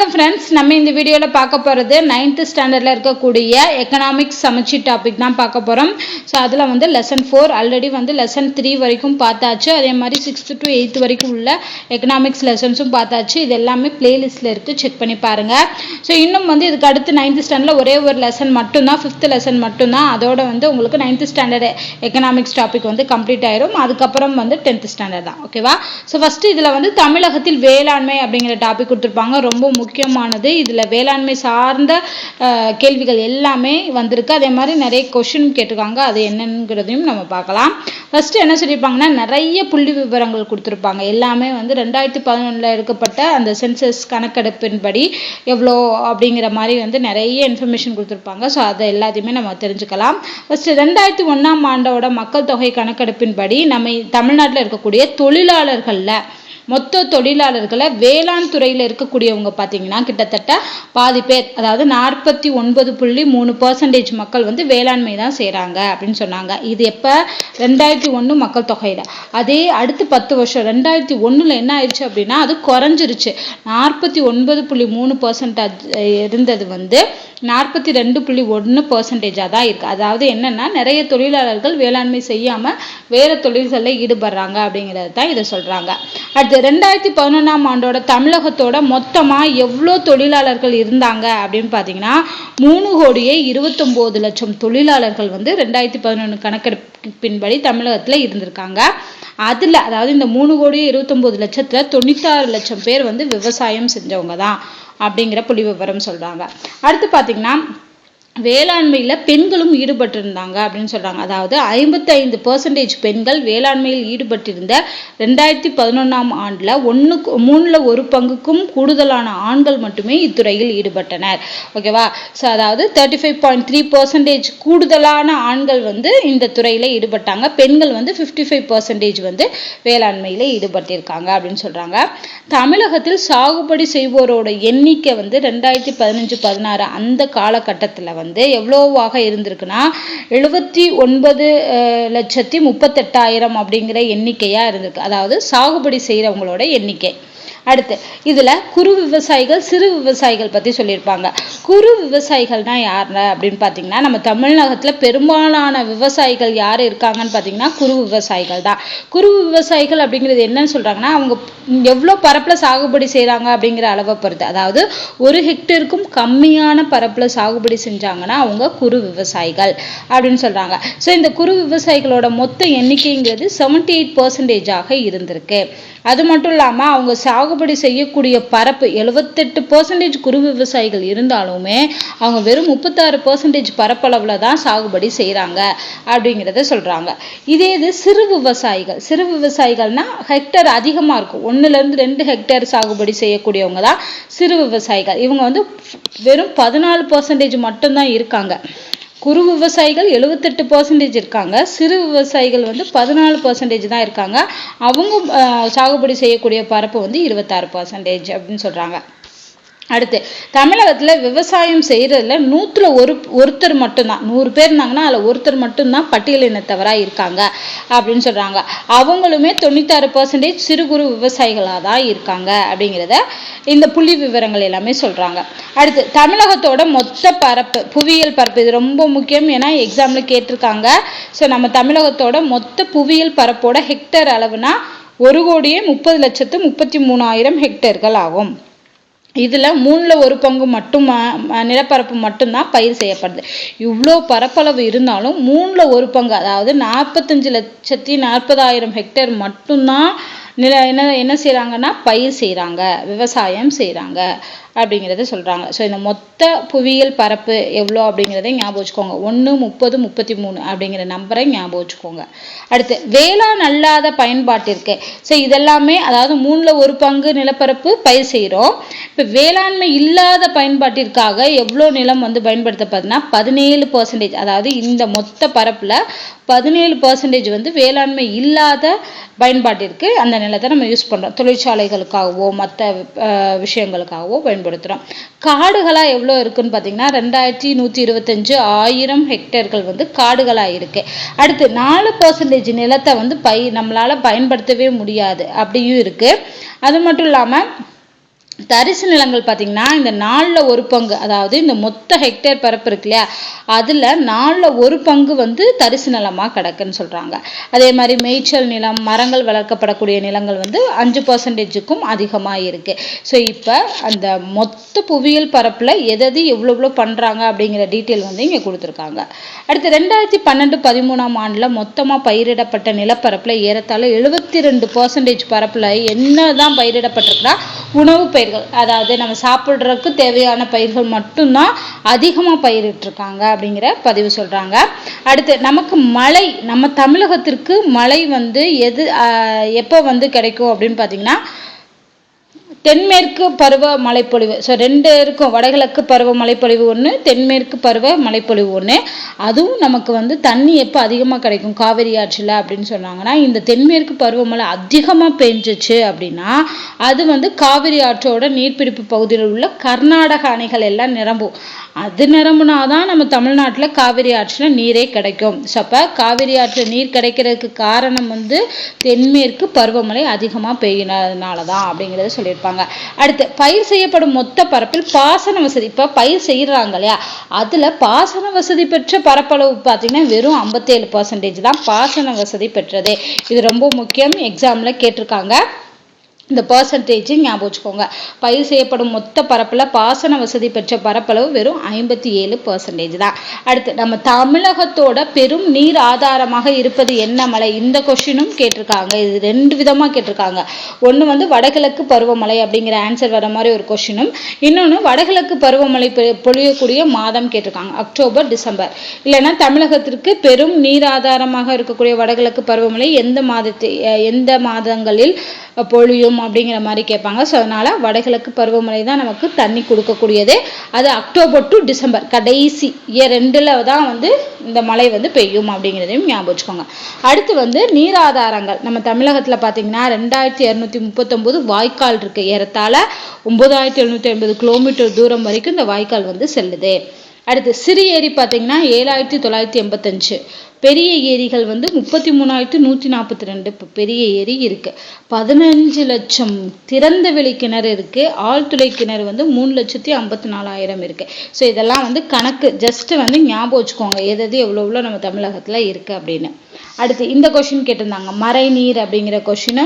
Friends நம்ம இந்த வீடியோவில் பார்க்க போகிறது நைன்த்து ஸ்டாண்டர்டில் இருக்கக்கூடிய எக்கனாமிக்ஸ் சமைச்சி டாபிக் தான் பார்க்க போகிறோம் ஸோ அதில் வந்து லெசன் ஃபோர் ஆல்ரெடி வந்து லெசன் த்ரீ வரைக்கும் பார்த்தாச்சு. அதே மாதிரி சிக்ஸ்த்து டு எயித்து வரைக்கும் உள்ள எக்கனாமிக்ஸ் லெசன்ஸும் பார்த்தாச்சு. இது எல்லாமே பிளேலிஸ்ட்டில் இருக்குது செக் பண்ணி பாருங்கள் ஸோ இன்னும் வந்து இதுக்கு அடுத்து நைன்த்து ஸ்டாண்டர்டில் ஒரே ஒரு லெசன் மட்டும்தான் ஃபிஃப்த்து லெசன் மட்டும்தான். அதோட வந்து உங்களுக்கு நைன்த்து ஸ்டாண்டர்ட் எக்கனாமிக்ஸ் டாபிக் வந்து கம்ப்ளீட் ஆயிரும். அதுக்கப்புறம் வந்து டென்த்து ஸ்டாண்டர்ட் தான். ஓகேவா ஸோ ஃபஸ்ட்டு இதில் வந்து தமிழகத்தில் வேளாண்மை அப்படிங்கிற டாபிக் கொடுத்துருப்பாங்க. ரொம்ப முக்கியமானது. இதில் வேளாண்மை சார்ந்த கேள்விகள் எல்லாமே வந்திருக்கு. அதே மாதிரி நிறைய கொஷின் கேட்டிருக்காங்க. அது என்னங்கிறதையும் நம்ம பார்க்கலாம். ஃபஸ்ட்டு என்ன சொல்லியிருப்பாங்கன்னா நிறைய புள்ளி விவரங்கள் கொடுத்துருப்பாங்க. எல்லாமே வந்து ரெண்டாயிரத்தி பதினொன்றில் எடுக்கப்பட்ட அந்த சென்சஸ் கணக்கெடுப்பின்படி எவ்வளோ அப்படிங்கிற மாதிரி வந்து நிறைய இன்ஃபர்மேஷன் கொடுத்துருப்பாங்க. ஸோ அதை எல்லாத்தையுமே நம்ம தெரிஞ்சுக்கலாம். ஃபஸ்ட்டு ரெண்டாயிரத்தி ஒன்றாம் ஆண்டோட மக்கள் தொகை கணக்கெடுப்பின்படி நம்ம தமிழ்நாட்டில் இருக்கக்கூடிய தொழிலாளர்களில் மொத்த தொழிலாளர்களை வேளாண் துறையில் இருக்கக்கூடியவங்க பார்த்தீங்கன்னா கிட்டத்தட்ட பாதி பேர் அதாவது நாற்பத்தி ஒன்பது புள்ளி மூணு பர்சன்டேஜ் மக்கள் வந்து வேளாண்மை தான் செய்கிறாங்க அப்படின்னு சொன்னாங்க. இது எப்போ? ரெண்டாயிரத்தி ஒன்று மக்கள் தொகையில். அதே அடுத்து பத்து வருஷம் ரெண்டாயிரத்தி ஒன்றில் என்ன ஆயிடுச்சு அப்படின்னா அது குறைஞ்சிருச்சு. நாற்பத்தி ஒன்பது புள்ளி மூணு பர்சன்டேஜ் இருந்தது வந்து நாற்பத்தி ரெண்டு புள்ளி ஒன்று பர்சன்டேஜாக தான் இருக்குது அதாவது என்னென்னா நிறைய தொழிலாளர்கள் வேளாண்மை செய்யாமல் வேறு தொழில்களில் ஈடுபடுறாங்க அப்படிங்கிறது தான் இதை சொல்கிறாங்க அடுத்து ரெண்டாயிரத்தி பதினொன்றாம் ஆண்டோட தமிழகத்தோட மொத்தமாக எவ்வளோ தொழிலாளர்கள் இருந்தாங்க அப்படின்னு பார்த்தீங்கன்னா மூணு கோடியே இருபத்தொம்போது லட்சம் தொழிலாளர்கள் வந்து ரெண்டாயிரத்தி பதினொன்று கணக்கெடுப்பின்படி தமிழகத்தில் இருந்திருக்காங்க. அதில் அதாவது இந்த மூணு கோடியே இருபத்தொம்போது லட்சத்தில் தொண்ணூத்தாறு லட்சம் பேர் வந்து விவசாயம் செஞ்சவங்க தான். அப்படிங்கிற புள்ளி விவரம் சொல்கிறாங்க அடுத்து பார்த்திங்கன்னா வேளாண்மையில் பெண்களும் ஈடுபட்டிருந்தாங்க அப்படின்னு சொல்கிறாங்க அதாவது ஐம்பத்தைந்து பர்சன்டேஜ் பெண்கள் வேளாண்மையில் ஈடுபட்டிருந்த ரெண்டாயிரத்தி பதினொன்றாம் ஆண்டில் ஒன்றுக்கு மூணில் ஒரு பங்குக்கும் கூடுதலான ஆண்கள் மட்டுமே இத்துறையில் ஈடுபட்டனர். ஓகேவா ஸோ அதாவது thirty five point three percentage கூடுதலான ஆண்கள் வந்து இந்த துறையில் ஈடுபட்டாங்க. பெண்கள் வந்து ஃபிஃப்டி ஃபைவ் பர்சன்டேஜ் வந்து வேளாண்மையில் ஈடுபட்டிருக்காங்க அப்படின்னு சொல்கிறாங்க தமிழகத்தில் சாகுபடி செய்வோரோட எண்ணிக்கை வந்து ரெண்டாயிரத்தி பதினஞ்சு பதினாறு அந்த காலகட்டத்தில் வந்து வந்து எவ்வளோவாக இருந்திருக்குன்னா எழுபத்தி ஒன்பது லட்சத்தி முப்பத்தெட்டாயிரம் அப்படிங்கிற எண்ணிக்கையாக இருந்திருக்கு. அதாவது சாகுபடி செய்கிறவங்களோட எண்ணிக்கை. அடுத்து இதில் குறு விவசாயிகள் சிறு விவசாயிகள் பற்றி சொல்லியிருப்பாங்க. குறு விவசாயிகள்னா யார் அப்படின்னு பார்த்தீங்கன்னா நம்ம தமிழகத்தில் பெரும்பாலான விவசாயிகள் யார் இருக்காங்கன்னு பார்த்தீங்கன்னா குறு விவசாயிகள் தான். குறு விவசாயிகள் அப்படிங்கிறது என்னன்னு சொல்கிறாங்கன்னா அவங்க எவ்வளோ பரப்பில் சாகுபடி செய்கிறாங்க அப்படிங்கிற அளவை பொறுத்து. அதாவது ஒரு ஹெக்டருக்கும் கம்மியான பரப்பில் சாகுபடி செஞ்சாங்கன்னா அவங்க குறு விவசாயிகள் அப்படின்னு சொல்கிறாங்க ஸோ இந்த குறு விவசாயிகளோட மொத்த எண்ணிக்கைங்கிறது செவன்டி எயிட் பர்சன்டேஜாக இருந்திருக்கு. அது மட்டும் இல்லாமல் அவங்க சாகுபடி செய்யக்கூடிய பரப்பு எழுபத்தெட்டு பர்சன்டேஜ் குறு விவசாயிகள் இருந்தாலுமே அவங்க வெறும் முப்பத்தாறு பர்சன்டேஜ் பரப்பளவில் தான் சாகுபடி செய்கிறாங்க அப்படிங்கிறத சொல்கிறாங்க இதே இது சிறு விவசாயிகள் சிறு விவசாயிகள்னால் ஹெக்டர் அதிகமாக இருக்கும். ஒன்றுலேருந்து ரெண்டு ஹெக்டேர் சாகுபடி செய்யக்கூடியவங்க தான் சிறு விவசாயிகள். இவங்க வந்து வெறும் பதினாலு பர்சன்டேஜ் மட்டும்தான் இருக்காங்க. குறு விவசாயிகள் எழுபத்தெட்டு பர்சன்டேஜ் இருக்காங்க. சிறு விவசாயிகள் வந்து பதினாலு பர்சன்டேஜ் தான் இருக்காங்க. அவங்க சாகுபடி செய்யக்கூடிய பரப்பு வந்து இருபத்தாறு பர்சன்டேஜ் அப்படின்னு சொல்கிறாங்க அடுத்து தமிழகத்தில் விவசாயம் செய்கிறதுல நூற்றில் ஒரு ஒருத்தர் மட்டும்தான். நூறு பேர் இருந்தாங்கன்னா அதில் ஒருத்தர் மட்டும்தான் பட்டியலினத்தவராக இருக்காங்க அப்படின்னு சொல்கிறாங்க அவங்களுமே தொண்ணூத்தாறு பர்சன்டேஜ் சிறு குறு விவசாயிகளாக தான் இருக்காங்க அப்படிங்கிறத இந்த புள்ளி விவரங்கள் எல்லாமே சொல்கிறாங்க அடுத்து தமிழகத்தோட மொத்த பரப்பு புவியியல் பரப்பு இது ரொம்ப முக்கியம் ஏன்னா எக்ஸாமில் கேட்டிருக்காங்க. ஸோ நம்ம தமிழகத்தோட மொத்த புவியியல் பரப்போட ஹெக்டர் அளவுனா ஒரு கோடியே முப்பது லட்சத்து முப்பத்தி மூணாயிரம் ஹெக்டர்கள் ஆகும். இதில் மூணில் ஒரு பங்கு மட்டும் நிலப்பரப்பு மட்டும்தான் பயிர் செய்யப்படுது. இவ்வளோ பரப்பளவு இருந்தாலும் மூணில் ஒரு பங்கு அதாவது நாற்பத்தஞ்சு லட்சத்தி நாற்பதாயிரம் ஹெக்டேர் மட்டும்தான் நில என்ன என்ன செய்கிறாங்கன்னா பயிர் செய்கிறாங்க விவசாயம் செய்கிறாங்க அப்படிங்கிறத சொல்கிறாங்க ஸோ இந்த மொத்த புவியியல் பரப்பு எவ்வளோ அப்படிங்கிறத ஞாபகம் வச்சுக்கோங்க. ஒன்று முப்பது முப்பத்தி மூணு அப்படிங்கிற நம்பரை ஞாபகம் வச்சுக்கோங்க. அடுத்து வேளாண் அல்லாத பயன்பாட்டிற்கு. ஸோ இதெல்லாமே அதாவது மூணில் ஒரு பங்கு நிலப்பரப்பு பயிர் செய்கிறோம் இப்போ வேளாண்மை இல்லாத பயன்பாட்டிற்காக எவ்வளோ நிலம் வந்து பயன்படுத்தப்படுதுன்னா பதினேழு பர்சன்டேஜ் அதாவது இந்த மொத்த பரப்பில் பதினேழு பர்சன்டேஜ் வந்து வேளாண்மை இல்லாத பயன்பாட்டிற்கு அந்த நிலத்தை நம்ம யூஸ் பண்ணுறோம் தொழிற்சாலைகளுக்காகவோ மற்ற விஷயங்களுக்காகவோ பயன்படுத்துகிறோம் காடுகளாக எவ்வளோ இருக்குன்னு பார்த்தீங்கன்னா ரெண்டாயிரத்தி நூற்றி இருபத்தஞ்சு ஆயிரம் ஹெக்டேர்கள் வந்து காடுகளாக இருக்குது அடுத்து நாலு பர்சன்டேஜ் நிலத்தை வந்து பை நம்மளால் பயன்படுத்தவே முடியாது அப்படியும் இருக்குது அது மட்டும் இல்லாமல் தரிசு நிலங்கள் பார்த்தீங்கன்னா இந்த நாலில் ஒரு பங்கு. அதாவது இந்த மொத்த ஹெக்டேர் பரப்பு இருக்கு இல்லையா? அதில் நாலில் ஒரு பங்கு வந்து தரிசு நிலமாக கிடக்குன்னு சொல்கிறாங்க அதே மாதிரி மேய்ச்சல் நிலம் மரங்கள் வளர்க்கப்படக்கூடிய நிலங்கள் வந்து அஞ்சு பர்சன்டேஜுக்கும் அதிகமாக இருக்குது ஸோ இப்போ அந்த மொத்த புவியியல் பரப்பில் எதது எவ்வளோ எவ்வளோ பண்ணுறாங்க அப்படிங்கிற டீட்டெயில் வந்து இங்கே கொடுத்துருக்காங்க. அடுத்து ரெண்டாயிரத்தி பன்னெண்டு பதிமூணாம் ஆண்டில் மொத்தமாக பயிரிடப்பட்ட நிலப்பரப்பில் ஏறத்தாழ எழுபத்தி ரெண்டு பர்சன்டேஜ் பரப்பில் என்ன தான் பயிரிடப்பட்டிருக்குன்னா உணவு பயிர்கள். அதாவது நம்ம சாப்பிட்றதுக்கு தேவையான பயிர்கள் மட்டும்தான் அதிகமாக பயிரிட்டிருக்காங்க அப்படிங்கிற பதிவு சொல்கிறாங்க அடுத்து நமக்கு மழை நம்ம தமிழகத்திற்கு மழை வந்து எது எப்போ வந்து கிடைக்கும் அப்படின்னு பார்த்தீங்கன்னா தென்மேற்கு பருவ மழைப்பொழிவு. ஸோ ரெண்டு இருக்கும். வடகிழக்கு பருவ மழைப்பொழிவு ஒன்று தென்மேற்கு பருவ மழைப்பொழிவு ஒன்று அதுவும் நமக்கு வந்து தண்ணி எப்போ அதிகமாக கிடைக்கும்? காவிரி ஆற்றில் அப்படின்னு சொன்னாங்கன்னா இந்த தென்மேற்கு பருவமழை அதிகமாக பெஞ்சிச்சு அப்படின்னா அது வந்து காவிரி ஆற்றோட நீர்பிடிப்பு பகுதியில் உள்ள கர்நாடக அணைகள் எல்லாம் நிரம்பும். அது நிரம்புனாதான் நம்ம தமிழ்நாட்டில் காவிரி ஆற்றில் நீரே கிடைக்கும். ஸோ அப்போ காவிரி ஆற்றில் நீர் கிடைக்கிறதுக்கு காரணம் வந்து தென்மேற்கு பருவமழை அதிகமாக பெய்யினதுனால தான் அப்படிங்கிறத சொல்லியிருப்பாங்க. அடுத்து பயிர் செய்யப்படும் மொத்த பரப்பில் பாசன வசதி. இப்போ பயிர் செய்கிறாங்க இல்லையா? அதில் பாசன வசதி பெற்ற பரப்பளவு பார்த்தீங்கன்னா வெறும் ஐம்பத்தேழு பர்சன்டேஜ் தான் பாசன வசதி பெற்றது. இது ரொம்ப முக்கியம். எக்ஸாமில் கேட்டிருக்காங்க. இந்த பர்சன்டேஜ் ஞாபகம் வச்சுக்கோங்க. பயிர் செய்யப்படும் மொத்த பரப்பில் பாசன வசதி பெற்ற பரப்பளவு வெறும் ஐம்பத்தி ஏழு பர்சன்டேஜ் தான். அடுத்து நம்ம தமிழகத்தோட பெரும் நீர் ஆதாரமாக இருப்பது என்ன மலை? இந்த கொஷினும் கேட்டிருக்காங்க. இது ரெண்டு விதமாக கேட்டிருக்காங்க. ஒன்று வந்து வடகிழக்கு பருவமழை அப்படிங்கிற ஆன்சர் வர மாதிரி ஒரு கொஷினும் இன்னொன்று வடகிழக்கு பருவமழை பொழியக்கூடிய மாதம் கேட்டிருக்காங்க. அக்டோபர் டிசம்பர் இல்லைன்னா தமிழகத்திற்கு பெரும் நீர் ஆதாரமாக இருக்கக்கூடிய வடகிழக்கு பருவமழை எந்த மாதத்தை எந்த மாதங்களில் பொழியும் அப்படிங்கிற மாதிரி கேட்பாங்க. ஸோ அதனால் வடகிழக்கு பருவமழை தான் நமக்கு தண்ணி கொடுக்கக்கூடியது. அது அக்டோபர் டு டிசம்பர் கடைசி இயர் ரெண்டில் தான் வந்து இந்த மழை வந்து பெய்யும் அப்படிங்கிறதையும் ஞாபகம் வச்சுக்கோங்க. அடுத்து வந்து நீராதாரங்கள். நம்ம தமிழகத்தில் பார்த்தீங்கன்னா ரெண்டாயிரத்தி இரநூத்தி முப்பத்தொம்போது வாய்க்கால் இருக்குது ஏறத்தாழ ஒம்பதாயிரத்தி எழுநூற்றி ஐம்பது கிலோமீட்டர் தூரம் வரைக்கும் இந்த வாய்க்கால் வந்து செல்லுது. அடுத்து சிறு ஏரி பார்த்தீங்கன்னா ஏழாயிரத்தி தொள்ளாயிரத்தி எண்பத்தஞ்சு. பெரிய ஏரிகள் வந்து முப்பத்தி மூணாயிரத்து நூற்றி நாற்பத்தி ரெண்டு இப்போ பெரிய ஏரி இருக்குது பதினஞ்சு லட்சம் திறந்த வெளி கிணறு இருக்குது ஆழ்துளை கிணறு வந்து மூணு லட்சத்தி ஐம்பத்தி நாலாயிரம் இருக்குது ஸோ இதெல்லாம் வந்து கணக்கு. ஜஸ்ட்டு வந்து ஞாபகம் வச்சுக்கோங்க. எது எது எவ்வளோ எவ்வளோ நம்ம தமிழகத்தில் இருக்குது அப்படின்னு. அடுத்து இந்த கொஷின் கேட்டிருந்தாங்க. மறை நீர் அப்படிங்கிற கொஷினை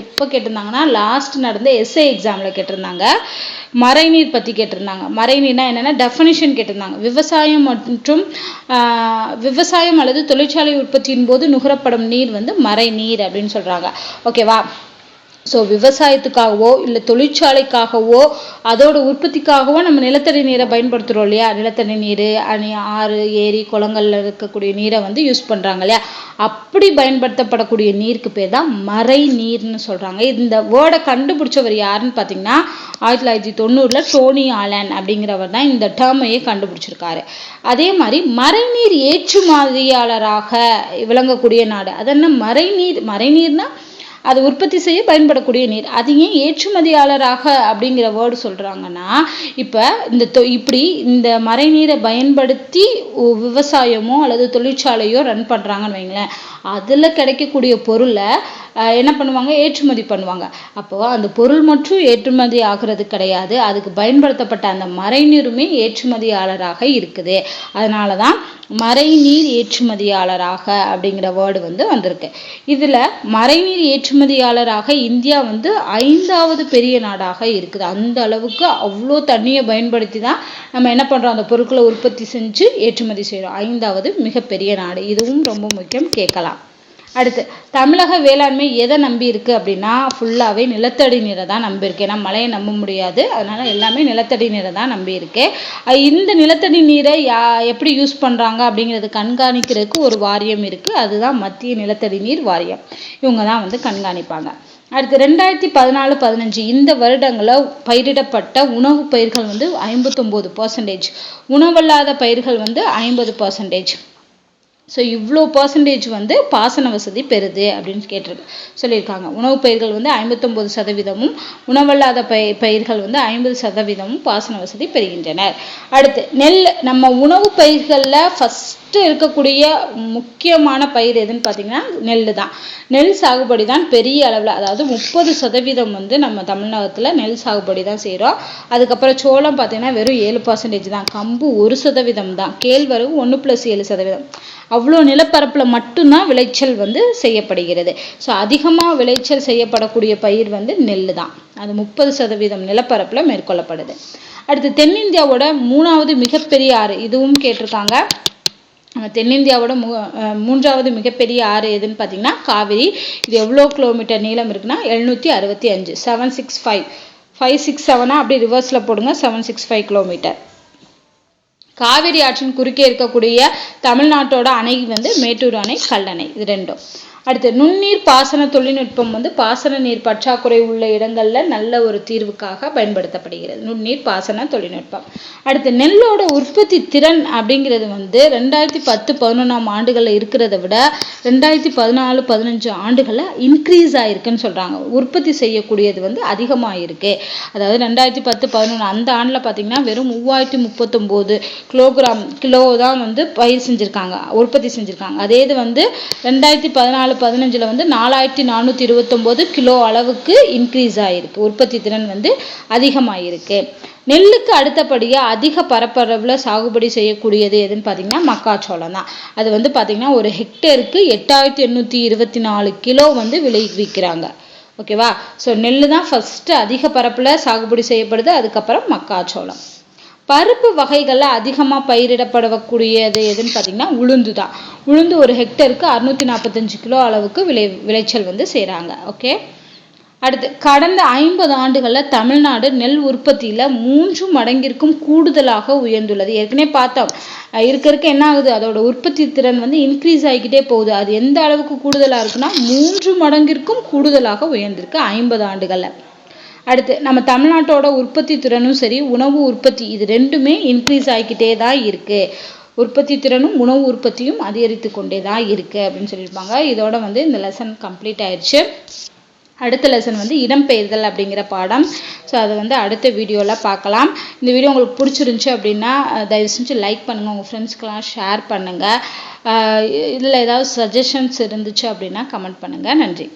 எப்போ கேட்டிருந்தாங்கன்னா லாஸ்ட் நடந்த எஸ்ஏ எக்ஸாமில் கேட்டிருந்தாங்க. மறைநீர் பற்றி கேட்டிருந்தாங்க. மறைநீர்னா என்னென்னா டெஃபனிஷன் கேட்டிருந்தாங்க. விவசாயம் மற்றும் விவசாயம் அல்லது தொழிற்சாலை உற்பத்தியின் போது நுகரப்படும் நீர் வந்து மறைநீர் அப்படின்னு சொல்கிறாங்க ஓகேவா ஸோ விவசாயத்துக்காகவோ இல்லை தொழிற்சாலைக்காகவோ அதோட உற்பத்திக்காகவோ நம்ம நிலத்தடி நீரை பயன்படுத்துகிறோம் இல்லையா? நிலத்தடி நீர் அணி ஆறு ஏரி குளங்களில் இருக்கக்கூடிய நீரை வந்து யூஸ் பண்ணுறாங்க இல்லையா? அப்படி பயன்படுத்தப்படக்கூடிய நீருக்கு பேர் தான் மறை நீர்னு சொல்கிறாங்க இந்த வேர்டை கண்டுபிடிச்சவர் யாருன்னு பார்த்தீங்கன்னா ஆயிரத்தி தொள்ளாயிரத்தி தொண்ணூறில் டோனி ஆலன் அப்படிங்கிறவர் தான் இந்த டேர்மையே கண்டுபிடிச்சிருக்காரு. அதே மாதிரி மறைநீர் ஏற்றுமதியாளராக விளங்கக்கூடிய நாடு. அது என்ன மறைநீர் மறைநீர்னால் அது உற்பத்தி செய்ய பயன்படக்கூடிய நீர். அது ஏன் ஏற்றுமதியாளராக அப்படிங்கிற வேர்டு சொல்கிறாங்கன்னா இப்போ இந்த இப்படி இந்த மறைநீரை பயன்படுத்தி விவசாயமோ அல்லது தொழிற்சாலையோ ரன் பண்ணுறாங்கன்னு வைங்களேன். அதில் கிடைக்கக்கூடிய பொருளை என்ன பண்ணுவாங்க? ஏற்றுமதி பண்ணுவாங்க. அப்போது அந்த பொருள் மட்டும் ஏற்றுமதி ஆகிறது கிடையாது. அதுக்கு பயன்படுத்தப்பட்ட அந்த மறைநீருமே ஏற்றுமதியாளராக இருக்குது. அதனால தான் மறைநீர் ஏற்றுமதியாளராக அப்படிங்கிற வேர்டு வந்து வந்திருக்கு. இதில் மறைநீர் ஏற்றுமதியாளராக இந்தியா வந்து ஐந்தாவது பெரிய நாடாக இருக்குது. அந்த அளவுக்கு அவ்வளோ தண்ணியை பயன்படுத்தி தான் நம்ம என்ன பண்ணுறோம் அந்த பொருட்களை உற்பத்தி செஞ்சு ஏற்றுமதி செய்கிறோம் ஐந்தாவது மிகப்பெரிய நாடு. இதுவும் ரொம்ப முக்கியம். கேட்கலாம். அடுத்து தமிழக வேளாண்மை எதை நம்பியிருக்கு அப்படின்னா ஃபுல்லாகவே நிலத்தடி நீரை தான் நம்பியிருக்கு ஏன்னா மழையை நம்ப முடியாது. அதனால் எல்லாமே நிலத்தடி நீரை தான் நம்பியிருக்கேன் இந்த நிலத்தடி நீரை யா எப்படி யூஸ் பண்ணுறாங்க அப்படிங்கிறது கண்காணிக்கிறதுக்கு ஒரு வாரியம் இருக்குது அதுதான் மத்திய நிலத்தடி நீர் வாரியம். இவங்க தான் வந்து கண்காணிப்பாங்க. அடுத்து ரெண்டாயிரத்தி பதினாலு பதினஞ்சு இந்த வருடங்களில் பயிரிடப்பட்ட உணவு பயிர்கள் வந்து ஐம்பத்தொம்போது பர்சன்டேஜ் உணவல்லாத பயிர்கள் வந்து ஐம்பது பர்சன்டேஜ் ஸோ இவ்வளோ பர்சன்டேஜ் வந்து பாசன வசதி பெறுது அப்படின்னு கேட்டிருக்கு சொல்லியிருக்காங்க. உணவுப் பயிர்கள் வந்து ஐம்பத்தொம்போது சதவீதமும் உணவல்லாத பயிர் பயிர்கள் வந்து ஐம்பது சதவீதமும் பாசன வசதி பெறுகின்றனர். அடுத்து நெல் நம்ம உணவு பயிர்களில் ஃபஸ்ட்டு இருக்கக்கூடிய முக்கியமான பயிர் எதுன்னு பார்த்தீங்கன்னா நெல் தான். நெல் சாகுபடி தான் பெரிய அளவில் அதாவது முப்பது சதவீதம் வந்து நம்ம தமிழ்நாட்டில் நெல் சாகுபடி தான் செய்கிறோம் அதுக்கப்புறம் சோளம் பார்த்தீங்கன்னா வெறும் ஏழு பர்சன்டேஜ் தான். கம்பு ஒரு சதவீதம் தான். கேழ்வரகு ஒன்று ப்ளஸ் ஏழு சதவீதம். அவ்வளோ நிலப்பரப்பில் மட்டும்தான் விளைச்சல் வந்து செய்யப்படுகிறது. ஸோ அதிகமாக விளைச்சல் செய்யப்படக்கூடிய பயிர் வந்து நெல் தான் அது முப்பது சதவீதம் நிலப்பரப்பில் மேற்கொள்ளப்படுது. அடுத்து தென்னிந்தியாவோட மூணாவது மிகப்பெரிய ஆறு இதுவும் கேட்டிருக்காங்க. தென்னிந்தியாவோட மூ மூன்றாவது மிகப்பெரிய ஆறு எதுன்னு பார்த்தீங்கன்னா காவிரி. இது எவ்வளோ கிலோமீட்டர் நீளம் இருக்குன்னா எழுநூற்றி அறுபத்தி அஞ்சு. Seven six five five six செவனாக அப்படியே ரிவர்ஸில் போடுங்க. Seven six five kilometre Kaveri ஆற்றின் குறுக்கே இருக்கக்கூடிய தமிழ்நாட்டோட அணை வந்து மேட்டூர் அணை கல்லணை. இது ரெண்டும். அடுத்து நுண்ணீர் பாசன தொழில்நுட்பம் வந்து பாசன நீர் பற்றாக்குறை உள்ள இடங்களில் நல்ல ஒரு தீர்வுக்காக பயன்படுத்தப்படுகிறது. நுண்ணீர் பாசன தொழில்நுட்பம். அடுத்து நெல்லோட உற்பத்தி திறன் அப்படிங்கிறது வந்து ரெண்டாயிரத்தி பத்து பதினொன்றாம் ஆண்டுகளில் இருக்கிறத விட ரெண்டாயிரத்தி பதினாலு பதினஞ்சு ஆண்டுகளில் இன்க்ரீஸ் ஆகிருக்குன்னு சொல்கிறாங்க உற்பத்தி செய்யக்கூடியது வந்து அதிகமாக இருக்குது அதாவது ரெண்டாயிரத்தி பத்து பதினொன்று அந்த ஆண்டில் பார்த்திங்கன்னா வெறும் மூவாயிரத்தி முப்பத்தொம்போது கிலோகிராம் கிலோ தான் வந்து பயிர் செஞ்சுருக்காங்க உற்பத்தி செஞ்சுருக்காங்க. அதே இது வந்து ரெண்டாயிரத்தி பதினாலு பதினாலு பதினஞ்சில் வந்து நாலாயிரத்தி நானூற்றி இருபத்தொம்போது கிலோ அளவுக்கு இன்க்ரீஸ் ஆகிருக்கு உற்பத்தி திறன் வந்து அதிகமாகிருக்கு நெல்லுக்கு அடுத்தபடியாக அதிக பரப்பளவில் சாகுபடி செய்யக்கூடியது எதுன்னு பார்த்தீங்கன்னா மக்காச்சோளம் தான். அது வந்து பார்த்திங்கன்னா ஒரு ஹெக்டேருக்கு எட்டாயிரத்தி எண்ணூற்றி இருபத்தி நாலு கிலோ வந்து விளைவிக்கிறாங்க. ஓகேவா? ஸோ நெல் தான் ஃபஸ்ட்டு அதிக பரப்பில் சாகுபடி செய்யப்படுது அதுக்கப்புறம் மக்காச்சோளம். பருப்பு வகைகளில் அதிகமாக பயிரிடப்படக்கூடியது எதுன்னு பார்த்தீங்கன்னா உளுந்து தான் உளுந்து ஒரு ஹெக்டருக்கு அறுநூற்றி நாற்பத்தஞ்சு கிலோ அளவுக்கு விளை விளைச்சல் வந்து செய்கிறாங்க ஓகே அடுத்து கடந்த ஐம்பது ஆண்டுகளில் தமிழ்நாடு நெல் உற்பத்தியில் மூன்று மடங்கிற்கும் கூடுதலாக உயர்ந்துள்ளது. ஏற்கனவே பார்த்தோம். இருக்க இருக்க என்ன ஆகுது? அதோட உற்பத்தி திறன் வந்து இன்க்ரீஸ் ஆகிக்கிட்டே போகுது. அது எந்த அளவுக்கு கூடுதலாக இருக்குன்னா மூன்று மடங்கிற்கும் கூடுதலாக உயர்ந்திருக்கு ஐம்பது ஆண்டுகளில். அடுத்து நம்ம தமிழ்நாட்டோட உற்பத்தி திறனும் சரி உணவு உற்பத்தி இது ரெண்டுமே இன்க்ரீஸ் ஆகிக்கிட்டே தான் இருக்குது உற்பத்தி திறனும் உணவு உற்பத்தியும் அதிகரித்து கொண்டே தான் இருக்குது அப்படின்னு சொல்லியிருப்பாங்க. இதோட வந்து இந்த லெசன் கம்ப்ளீட் ஆயிடுச்சு அடுத்த லெசன் வந்து இடம்பெயர்தல் அப்படிங்கிற பாடம். ஸோ அதை வந்து அடுத்த வீடியோவில் பார்க்கலாம். இந்த வீடியோ உங்களுக்கு பிடிச்சிருந்துச்சி அப்படின்னா தயவு செஞ்சு லைக் பண்ணுங்கள் உங்கள் ஃப்ரெண்ட்ஸ்க்கெலாம் ஷேர் பண்ணுங்கள் இதில் ஏதாவது சஜஷன்ஸ் இருந்துச்சு அப்படின்னா கமெண்ட் பண்ணுங்கள் நன்றி.